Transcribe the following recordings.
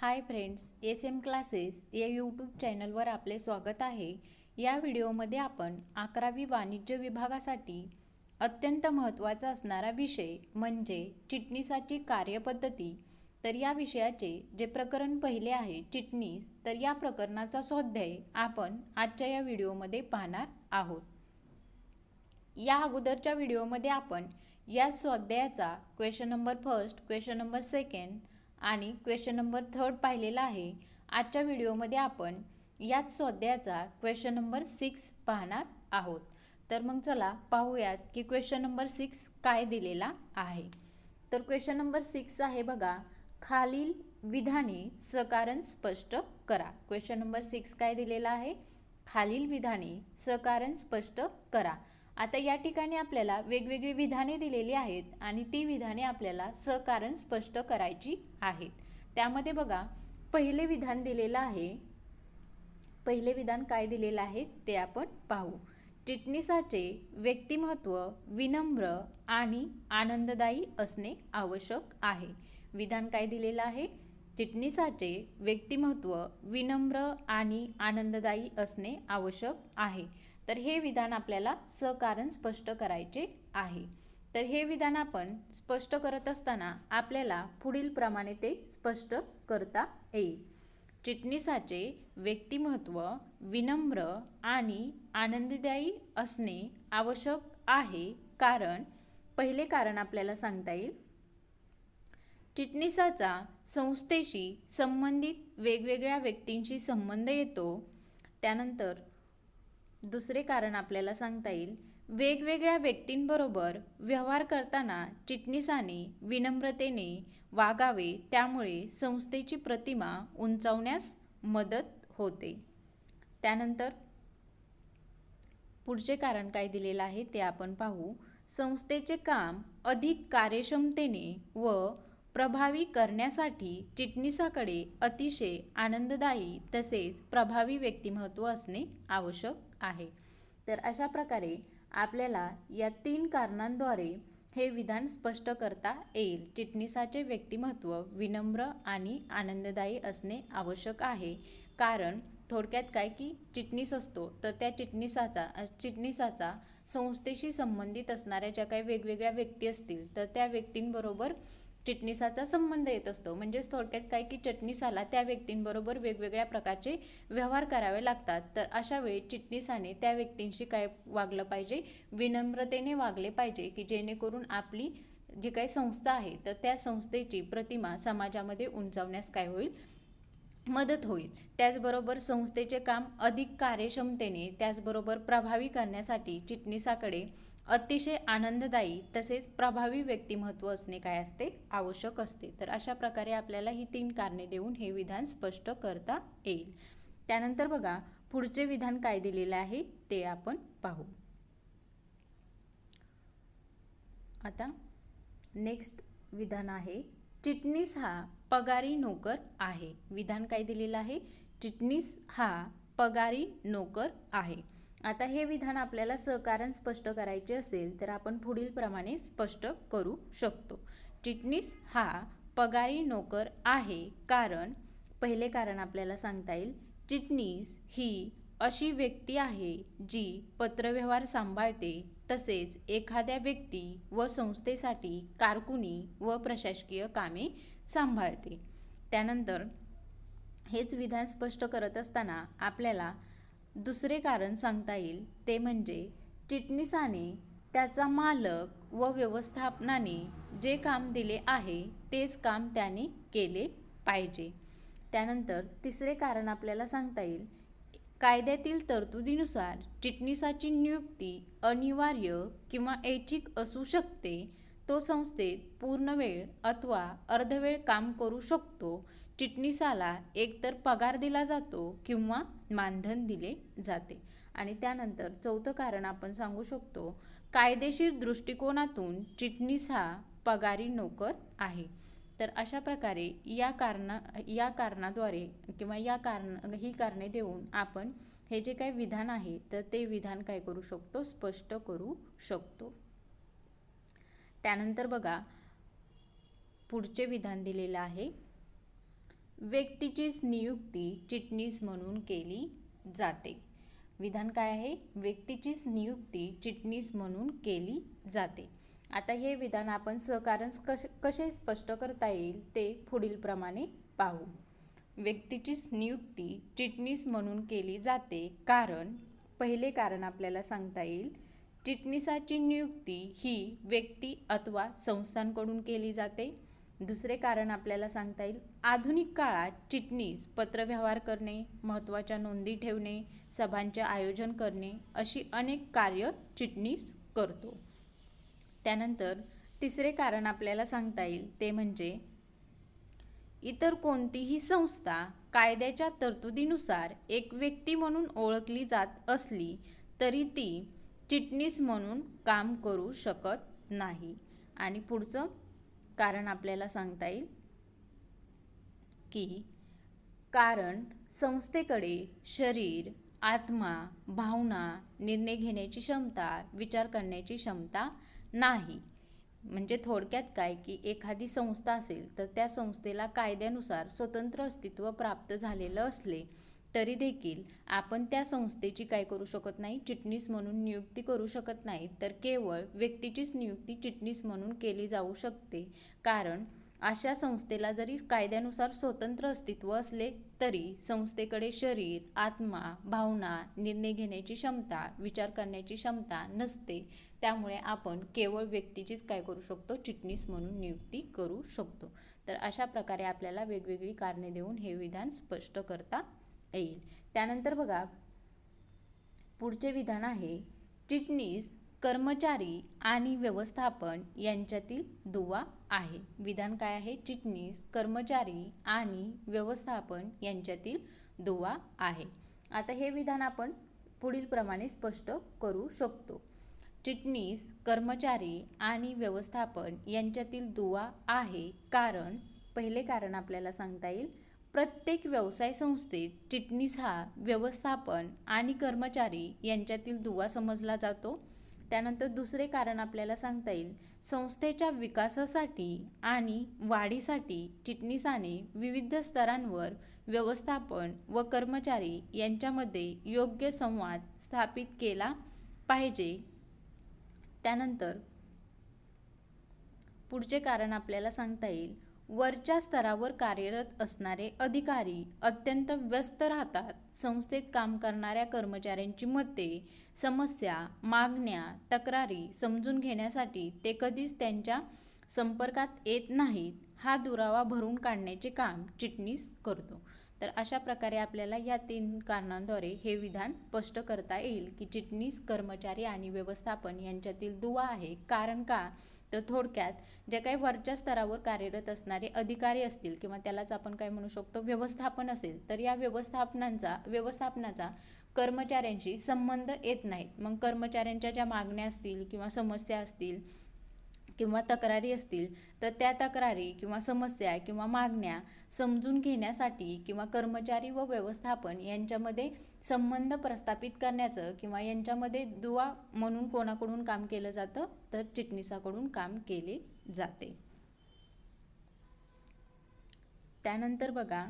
Hi friends S M classes या YouTube चॅनलवर आपले स्वागत आहे. या व्हिडिओमध्ये आपण अकरावी वाणिज्य विभागासाठी अत्यंत महत्त्वाचा असणारा विषय म्हणजे चिटणीसाची कार्यपद्धती. तर या विषयाचे जे प्रकरण पहिले आहे चिटणीस तर या प्रकरणाचा स्वाध्याय आपण आजच्या या व्हिडिओमध्ये पाहणार आहोत. या अगोदरच्या व्हिडिओमध्ये आपण या स्वाध्यायाचा question number first question number second आणि क्वेश्चन नंबर थर्ड पाहिलेला आहे. आजच्या व्हिडिओमध्ये आपण याच स्वाध्यायाचा क्वेश्चन नंबर सिक्स पाहणार आहोत. तर मग चला पाहूयात की क्वेश्चन नंबर सिक्स काय दिलेला आहे. तर क्वेश्चन नंबर सिक्स आहे बघा. खालील विधाने सकारण स्पष्ट करा. क्वेश्चन नंबर सिक्स काय दिलेला आहे? खालील विधाने सकारण स्पष्ट करा. आता या ठिकाणी आपल्याला वेगवेगळी विधाने दिलेली आहेत आणि ती विधाने आपल्याला सकारण स्पष्ट करायची आहेत. त्यामध्ये बघा पहिले विधान दिलेलं आहे. पहिले विधान काय दिलेलं आहे ते आपण पाहू. चिटणीसाचे व्यक्तिमत्व विनम्र आणि आनंददायी असणे आवश्यक आहे. विधान काय दिलेलं आहे? चिटणीसाचे व्यक्तिमत्व विनम्र आणि आनंददायी असणे आवश्यक आहे. तर हे विधान आपल्याला सकारण स्पष्ट करायचे आहे. तर हे विधान आपण स्पष्ट करत असताना आपल्याला पुढील प्रमाणे ते स्पष्ट करता येईल. चिटणीसाचे व्यक्तिमत्व विनम्र आणि आनंददायी असणे आवश्यक आहे. कारण पहिले कारण आपल्याला सांगता येईल. चिटणीसाचा संस्थेशी संबंधित वेगवेगळ्या व्यक्तींशी संबंध येतो. त्यानंतर दुसरे कारण आपल्याला सांगता येईल. वेगवेगळ्या व्यक्तींबरोबर व्यवहार करताना चिटणीसाने विनम्रतेने वागावे त्यामुळे संस्थेची प्रतिमा उंचावण्यास मदत होते. त्यानंतर पुढचे कारण काय दिलेलं आहे ते आपण पाहू. संस्थेचे काम अधिक कार्यक्षमतेने व प्रभावी करण्यासाठी चिटणीसाकडे अतिशय आनंददायी तसेच प्रभावी व्यक्तिमत्व असणे आवश्यक आहे. तर अशा प्रकारे आपल्याला या तीन कारणांद्वारे हे विधान स्पष्ट करता येईल. चिटणीसाचे व्यक्तिमत्व विनम्र आणि आनंददायी असणे आवश्यक आहे. कारण थोडक्यात काय की चिटणीस असतो तर त्या चिटणीसाचा चिटणीसाचा संस्थेशी संबंधित असणाऱ्या ज्या काही वेगवेगळ्या व्यक्ती असतील तर त्या व्यक्तींबरोबर चिटणीसाचा संबंध येत असतो. म्हणजेच थोडक्यात काय की चटणीसाला त्या व्यक्तींबरोबर वेगवेगळ्या प्रकारचे व्यवहार करावे लागतात. तर अशा वेळी चिटणीसाने त्या व्यक्तींशी काय वागलं पाहिजे? विनम्रतेने वागले पाहिजे की जेणेकरून आपली जी काही संस्था आहे तर त्या संस्थेची प्रतिमा समाजामध्ये उंचावण्यास काय होईल? मदत होईल. त्याचबरोबर संस्थेचे काम अधिक कार्यक्षमतेने त्याचबरोबर प्रभावी करण्यासाठी चिटणीसाकडे अतिशय आनंददायी तसेच प्रभावी व्यक्तिमत्व असणे काय असते? आवश्यक असते. तर अशा प्रकारे आपल्याला ही तीन कारणे देऊन हे विधान स्पष्ट करता येईल. त्यानंतर बघा पुढचे विधान काय दिलेले आहे ते आपण पाहू. आता नेक्स्ट विधान आहे चिटणीस हा पगारी नोकर आहे. विधान काय दिलेलं आहे? चिटणीस हा पगारी नोकर आहे. आता हे विधान आपल्याला सहकारण स्पष्ट करायचे असेल तर आपण पुढील प्रमाणे स्पष्ट करू शकतो. चिटणीस हा पगारी नोकर आहे कारण पहिले कारण आपल्याला सांगता येईल चिटणीस ही अशी व्यक्ती आहे जी पत्रव्यवहार सांभाळते तसेच एखाद्या व्यक्ती व संस्थेसाठी कारकुनी व प्रशासकीय कामे सांभाळते. त्यानंतर हेच विधान स्पष्ट करत असताना आपल्याला दुसरे कारण सांगता येईल ते म्हणजे चिटणीसाने त्याचा मालक व व्यवस्थापनाने जे काम दिले आहे तेच काम त्याने केले पाहिजे. त्यानंतर तिसरे कारण आपल्याला सांगता येईल कायद्यातील तरतुदीनुसार चिटणीसाची नियुक्ती अनिवार्य किंवा ऐच्छिक असू शकते. तो संस्थेत पूर्ण वेळ अथवा अर्धवेळ काम करू शकतो चिटणीसाला एकतर पगार दिला जातो किंवा मानधन दिले जाते. आणि त्यानंतर चौथं कारण आपण सांगू शकतो कायदेशीर दृष्टिकोनातून चिटणीस हा पगारी नोकर आहे. तर अशा प्रकारे या कारणा या कारणाद्वारे किंवा या कारण ही कारणे देऊन आपण हे जे काही विधान आहे तर ते विधान काय करू शकतो? स्पष्ट करू शकतो. त्यानंतर बघा पुढचे विधान दिलेलं आहे. व्यक्तीचीच नियुक्ती चिटणीस म्हणून केली जाते. विधान काय आहे? व्यक्तीचीच नियुक्ती चिटणीस म्हणून केली जाते. आता हे विधान आपण सहकारण कश कसे स्पष्ट करता येईल ते पुढीलप्रमाणे पाहू. व्यक्तीचीच नियुक्ती चिटणीस म्हणून केली जाते कारण पहिले कारण आपल्याला सांगता येईल चिटणीसाची नियुक्ती ही व्यक्ती अथवा संस्थांकडून केली जाते. दुसरे कारण आपल्याला सांगता येईल. आधुनिक काळात चिटणीस पत्रव्यवहार करणे महत्त्वाच्या नोंदी ठेवणे सभांचे आयोजन करणे अशी अनेक कार्य चिटणीस करतो. त्यानंतर तिसरे कारण आपल्याला सांगता येईल ते म्हणजे इतर कोणतीही संस्था कायद्याच्या तरतुदीनुसार एक व्यक्ती म्हणून ओळखली जात असली तरी ती चिटणीस म्हणून काम करू शकत नाही. आणि पुढचं कारण आपल्याला सांगता येईल? की कारण संस्थेकडे शरीर आत्मा भावना निर्णय घेण्याची क्षमता विचार करण्याची क्षमता नाही. म्हणजे थोडक्यात काय? की एखादी संस्था असेल तर त्या संस्थेला कायद्यानुसार स्वतंत्र अस्तित्व प्राप्त झालेलं असले तरी देखील आपण त्या संस्थेची काय करू शकत नाही? चिटणीस म्हणून नियुक्ती करू शकत नाही तर केवळ व्यक्तीचीच नियुक्ती चिटणीस म्हणून केली जाऊ शकते. कारण अशा संस्थेला जरी कायद्यानुसार स्वतंत्र अस्तित्व असले तरी संस्थेकडे शरीर आत्मा भावना निर्णय घेण्याची क्षमता विचार करण्याची क्षमता नसते. त्यामुळे आपण केवळ व्यक्तीचीच काय करू शकतो? चिटणीस म्हणून नियुक्ती करू शकतो. तर अशा प्रकारे आपल्याला वेगवेगळी कारणे देऊन हे विधान स्पष्ट करता येईल. त्यानंतर बघा पुढचे विधान आहे चिटणीस कर्मचारी आणि व्यवस्थापन यांच्यातील दुवा आहे. विधान काय आहे? चिटणीस कर्मचारी आणि व्यवस्थापन यांच्यातील दुवा आहे. आता हे विधान आपण पुढील प्रमाणे स्पष्ट करू शकतो. चिटणीस कर्मचारी आणि व्यवस्थापन यांच्यातील दुवा आहे कारण पहिले कारण आपल्याला सांगता येईल प्रत्येक व्यवसाय संस्थेत चिटणीस हा व्यवस्थापन आणि कर्मचारी यांच्यातील दुवा समजला जातो. त्यानंतर दुसरे कारण आपल्याला सांगता येईल. संस्थेच्या विकासासाठी आणि वाढीसाठी चिटणीसाने विविध स्तरांवर व्यवस्थापन व कर्मचारी यांच्यामध्ये योग्य संवाद स्थापित केला पाहिजे. त्यानंतर पुढचे कारण आपल्याला सांगता येईल. वरच्या स्तरावर कार्यरत असणारे अधिकारी अत्यंत व्यस्त राहतात. संस्थेत काम करणाऱ्या कर्मचाऱ्यांची मते समस्या मागण्या तक्रारी समजून घेण्यासाठी ते कधीच त्यांच्या संपर्कात येत नाहीत. हा दुरावा भरून काढण्याचे काम चिटणीस करतो. तर अशा प्रकारे आपल्याला या तीन कारणांद्वारे हे विधान स्पष्ट करता येईल की चिटणीस कर्मचारी आणि व्यवस्थापन यांच्यातील दुवा आहे. कारण का? तर थोडक्यात जे काही वरच्या स्तरावर कार्यरत असणारे अधिकारी असतील किंवा त्यालाच आपण काय म्हणू शकतो व्यवस्थापन असेल तर या व्यवस्थापनांचा व्यवस्थापनाचा कर्मचाऱ्यांशी संबंध येत नाहीत. मग कर्मचाऱ्यांच्या ज्या मागण्या असतील किंवा समस्या असतील किंवा तक्रारी असतील तर त्या तक्रारी किंवा समस्या किंवा मागण्या समजून घेण्यासाठी किंवा कर्मचारी व व्यवस्थापन यांच्यामध्ये संबंध प्रस्थापित करण्याचं किंवा यांच्यामध्ये दुवा म्हणून कोणाकडून काम केलं जातं तर चिटणीसाकडून काम केले जाते. त्यानंतर बघा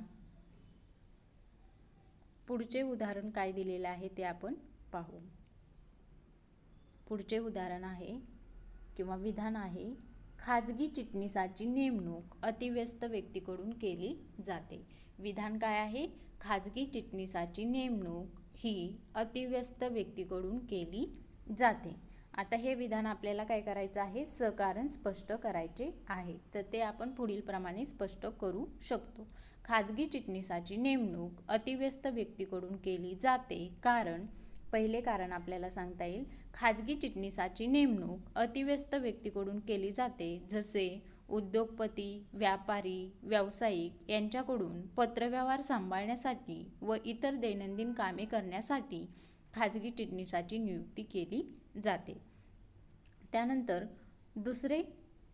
पुढचे उदाहरण काय दिलेलं आहे ते आपण पाहू. पुढचे उदाहरण आहे किंवा विधान आहे खाजगी चिटणीसाची नेमणूक अतिव्यस्त व्यक्तीकडून केली जाते. विधान काय आहे? खाजगी चिटणीसाची नेमणूक ही अतिव्यस्त व्यक्तीकडून केली जाते. आता हे विधान आपल्याला काय करायचं आहे? सहकारण स्पष्ट करायचे आहे. तर ते आपण पुढील प्रमाणे स्पष्ट करू शकतो. खाजगी चिटणीसाची नेमणूक अतिव्यस्त व्यक्तीकडून केली जाते. कारण पहिले कारण आपल्याला सांगता येईल खाजगी चिटणीसाची नेमणूक अतिव्यस्त व्यक्तीकडून केली जाते जसे उद्योगपती व्यापारी व्यावसायिक यांच्याकडून पत्रव्यवहार सांभाळण्यासाठी व इतर दैनंदिन कामे करण्यासाठी खाजगी चिटणीसाची नियुक्ती केली जाते. त्यानंतर दुसरे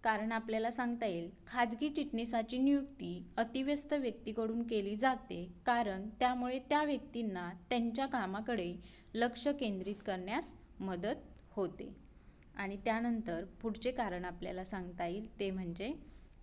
कारण आपल्याला सांगता येईल खाजगी चिटणीसाची नियुक्ती अतिव्यस्त व्यक्तीकडून केली जाते कारण त्यामुळे त्या व्यक्तींना त्यांच्या कामाकडे लक्ष केंद्रित करण्यास मदत होते. आणि त्यानंतर पुढचे कारण आपल्याला सांगता येईल ते म्हणजे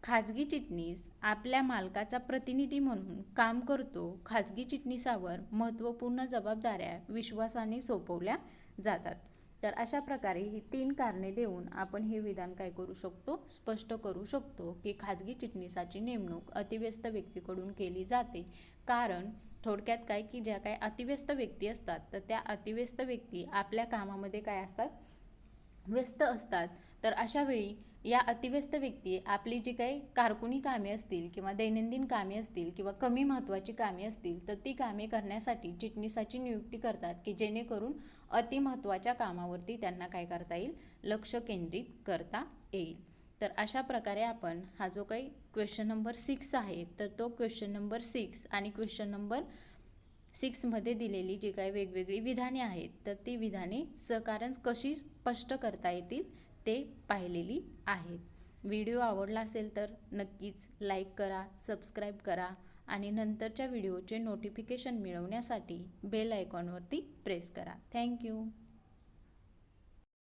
खाजगी चिटणीस आपल्या मालकाचा प्रतिनिधी म्हणून काम करतो खाजगी चिटणीसावर महत्त्वपूर्ण जबाबदाऱ्या विश्वासाने सोपवल्या जातात. तर अशा प्रकारे ही तीन कारणे देऊन आपण हे विधान काय करू शकतो? स्पष्ट करू शकतो की खाजगी चिटणीसाची नेमणूक अतिव्यस्त व्यक्तीकडून केली जाते. कारण थोडक्यात काय की ज्या काही अतिव्यस्त व्यक्ती असतात तर त्या अतिव्यस्त व्यक्ती आपल्या कामामध्ये काय असतात? व्यस्त असतात. तर अशा वेळी या अतिव्यस्त व्यक्ती आपली जी काही कारकुनी कामे असतील किंवा दैनंदिन कामे असतील किंवा कमी महत्त्वाची कामे असतील तर ती कामे करण्यासाठी चिटणीसाची नियुक्ती करतात की जेणेकरून अतिमहत्त्वाच्या कामावरती त्यांना काय करता येईल? लक्ष केंद्रित करता येईल. तर अशा प्रकारे आपण हा जो काही क्वेश्चन नंबर सिक्स आहे तर तो क्वेश्चन नंबर सिक्स आणि क्वेश्चन नंबर सिक्समध्ये दिलेली जी काही वेगवेगळी विधाने आहेत तर ती विधाने सकारण कशी स्पष्ट करता येतील ते पाहिलेली आहेत. व्हिडिओ आवडला असेल तर नक्कीच लाईक करा सबस्क्राईब करा आणि नंतरच्या व्हिडिओचे नोटिफिकेशन मिळवण्यासाठी बेल आयकॉनवरती प्रेस करा. Thank you